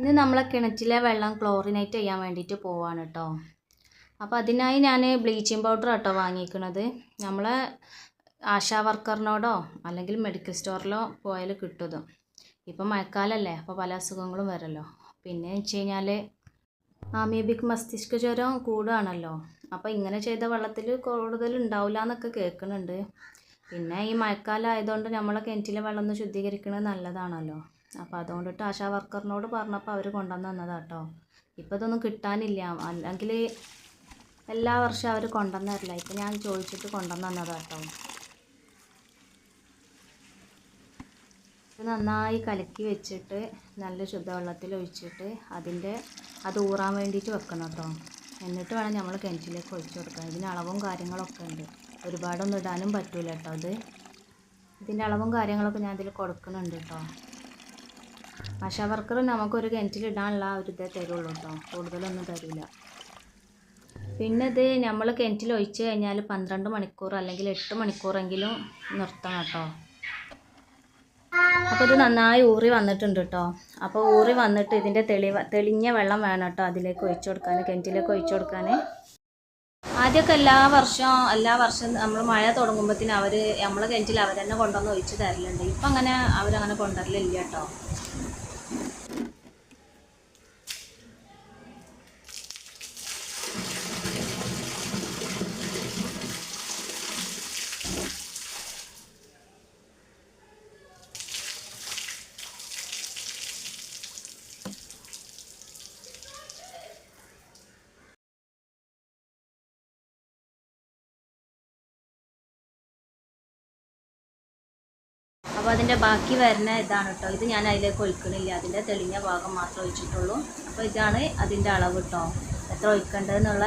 ഇന്ന് നമ്മളെ കിണറ്റിലെ വെള്ളം ക്ലോറിനേറ്റ് ചെയ്യാൻ വേണ്ടിയിട്ട് പോവാണ് കേട്ടോ അപ്പോൾ അതിനായി ഞാൻ ബ്ലീച്ചിങ് പൗഡർ കേട്ടോ വാങ്ങിക്കുന്നത് നമ്മളെ ആശാ വർക്കറിനോടോ അല്ലെങ്കിൽ മെഡിക്കൽ സ്റ്റോറിലോ പോയാൽ കിട്ടും. ഇപ്പം മഴക്കാലല്ലേ അപ്പോൾ പല അസുഖങ്ങളും വരല്ലോ. പിന്നെ വെച്ച് കഴിഞ്ഞാൽ ആമീബിക് മസ്തിഷ്ക ജ്വരം കൂടുകയാണല്ലോ അപ്പോൾ ഇങ്ങനെ ചെയ്ത വെള്ളത്തിൽ കൂടുതൽ ഉണ്ടാവില്ല എന്നൊക്കെ കേൾക്കുന്നുണ്ട് പിന്നെ ഈ മഴക്കാലം ആയതുകൊണ്ട് നമ്മളെ കിണറ്റിലെ വെള്ളം ഒന്ന് ശുദ്ധീകരിക്കുന്നത് നല്ലതാണല്ലോ. അപ്പോൾ അതുകൊണ്ടിട്ട് ആശാ വർക്കറിനോട് പറഞ്ഞപ്പോൾ അവർ കൊണ്ടുവന്ന് തന്നതാണ് കേട്ടോ ഇതൊന്നും കിട്ടാനില്ല. അല്ലെങ്കിൽ എല്ലാ വർഷവും അവർ കൊണ്ടുവന്ന് തരില്ല. ഇപ്പം ഞാൻ ചോദിച്ചിട്ട് കൊണ്ടുവന്ന് തന്നതാണ് കേട്ടോ നന്നായി കലക്കി വെച്ചിട്ട് നല്ല ശുദ്ധവെള്ളത്തിൽ ഒഴിച്ചിട്ട് അതിന്റെ അത് ഊറാൻ വേണ്ടിയിട്ട് വെക്കണം കേട്ടോ. എന്നിട്ട് വേണം നമ്മൾ കിണറ്റിലേക്ക് ഒഴിച്ചു കൊടുക്കാൻ. ഇതിന് അളവും കാര്യങ്ങളൊക്കെ ഉണ്ട്. ഒരുപാടൊന്നും ഇടാനും പറ്റൂല കേട്ടോ അത്. ഇതിന്റെ അളവും കാര്യങ്ങളൊക്കെ ഞാൻ ഇതിൽ കൊടുക്കുന്നുണ്ട് കേട്ടോ. ആശാ വർക്കർ നമുക്കൊരു കിണറ്റിൽ ഇടാനുള്ള ആ ഒരു ഇതേ തരുള്ളൂ കേട്ടോ കൂടുതലൊന്നും തരില്ല പിന്നെ ഇത് നമ്മൾ കിണറ്റിൽ ഒഴിച്ച് കഴിഞ്ഞാൽ പന്ത്രണ്ട് മണിക്കൂർ അല്ലെങ്കിൽ എട്ട് മണിക്കൂറെങ്കിലും നിർത്തണം കേട്ടോ. അപ്പോൾ ഇത് നന്നായി ഊറി വന്നിട്ടുണ്ട് കേട്ടോ അപ്പോൾ ഊറി വന്നിട്ട് ഇതിന്റെ തെളി തെളിഞ്ഞ വെള്ളം വേണം കേട്ടോ അതിലേക്ക് ഒഴിച്ചു കൊടുക്കാൻ കിണറ്റിലേക്ക് ഒഴിച്ചു കൊടുക്കാൻ. ആദ്യമൊക്കെ എല്ലാ വർഷവും എല്ലാ വർഷം നമ്മൾ മഴ തുടങ്ങുമ്പോഴത്തേന് അവർ നമ്മളെ കിണറ്റിൽ അവർ തന്നെ കൊണ്ടുവന്ന് ഒഴിച്ച് തരലുണ്ട്. ഇപ്പം അങ്ങനെ അവരങ്ങനെ കൊണ്ടുവരലില്ല കേട്ടോ അപ്പോൾ അതിന്റെ ബാക്കി വരുന്ന ഇതാണ് കേട്ടോ ഇത് ഞാൻ അതിലേക്ക് ഒഴിക്കണില്ല. അതിന്റെ തെളിഞ്ഞ ഭാഗം മാത്രം ഒഴിച്ചിട്ടുള്ളൂ. അപ്പോൾ ഇതാണ് അതിന്റെ അളവ് കേട്ടോ എത്ര ഒഴിക്കേണ്ടതെന്നുള്ള